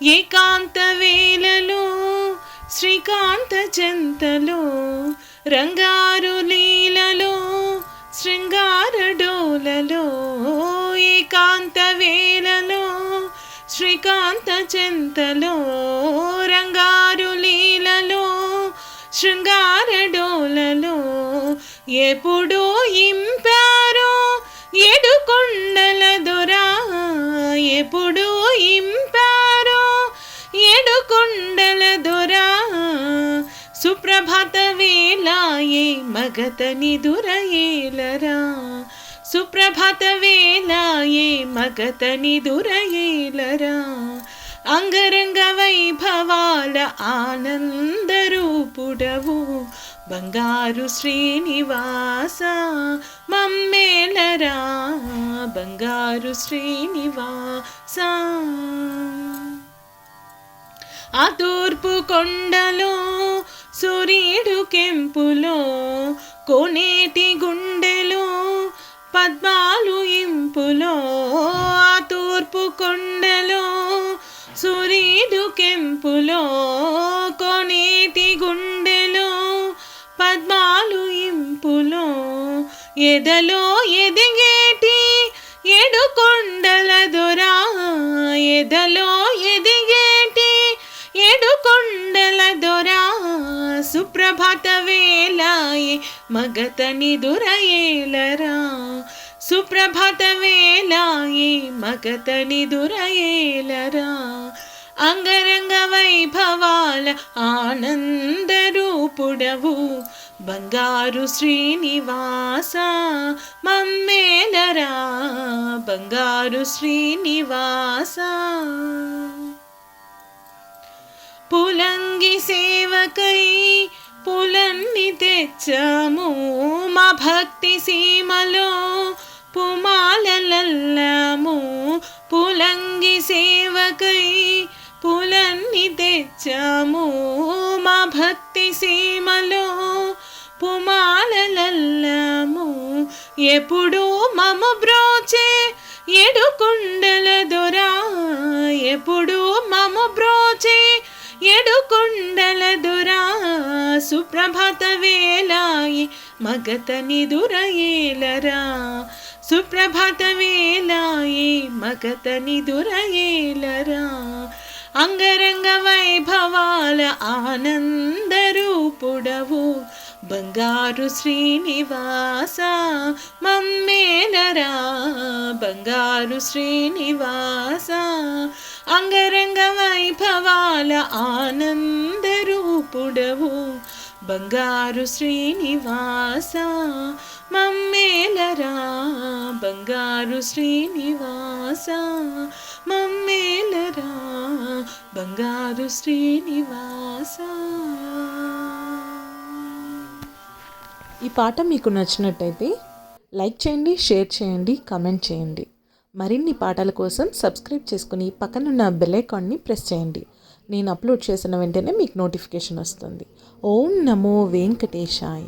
ఏకాంత వేలలో శ్రీకాంత చెంతలో రంగారు లీలలో శృంగార డోలలో ఏకాంత వేలలో శ్రీకాంత చెంతలో రంగారు లీలలో శృంగార డోలలో ఎప్పుడో ఇంపారో ఎడుకొండల దొరా ఎప్పుడో ఇంప సుప్రభాత వేలాయే మగతని దురయేలరా సుప్రభాత వేలాయే మగతని దురయేలరా అంగరంగ వైభవాల ఆనందరూపుడవు బంగారు శ్రీనివాస మమ్మేలరా బంగారు శ్రీనివాస ఆ తూర్పు కొండలో సూర్యుడు కెంపులో కోనేటి గుండెలో పద్మాలు ఇంపులో ఆ తూర్పు కొండలో సూర్యుడు కెంపులో కోనేటి గుండెలో పద్మాలు ఇంపులో ఎదలో ఎదిగేటి ఎడు కొండల దొరా ఎదలో ఎదిగేటి ఎడు కొండల దొరా. సుప్రభాత వేలాయే మగతని దురయేలరా. సుప్రభాత వేలాయే మగతని దురయేలరా. అంగరంగ వైభవాల ఆనందరూపుడవు బంగారు శ్రీనివాస మమ్మేలరా. బంగారు శ్రీనివాస పులంగి సేవకై పులన్ని తెచ్చాము మా భక్తి సీమలో. పుమాలలల్లాము పులంగి సేవకై పులన్ని తెచ్చాము మా భక్తి సీమలో. పుమాలలల్లాము ఎప్పుడూ మమ బ్రోచే ఎడుకుండల దొరా. ఎప్పుడూ ఎడుకొండల దురా సుప్రభాత వేలాయి మగత నిదురయేలరా సుప్రభాత వేలాయి మగత నిదురయేలరా అంగరంగ వైభవాల ఆనందరూపుడవు బంగారు శ్రీనివాస మమ్మేలరా బంగారు శ్రీనివాస అంగరంగ వైభవాల ఆనందరూపుడవు. బంగారు శ్రీనివాస మమ్మేలరా. బంగారు శ్రీనివాస మమ్మేలరా. బంగారు శ్రీనివాస. ఈ పాట మీకు నచ్చినట్టయితే లైక్ చేయండి షేర్ చేయండి కమెంట్ చేయండి. మరిన్ని పాటల కోసం సబ్స్క్రైబ్ చేసుకుని పక్కనున్న బెల్ ఐకాన్ని ప్రెస్ చేయండి. నేను అప్లోడ్ చేసిన వెంటనే మీకు నోటిఫికేషన్ వస్తుంది. ఓం నమో వెంకటేశాయ.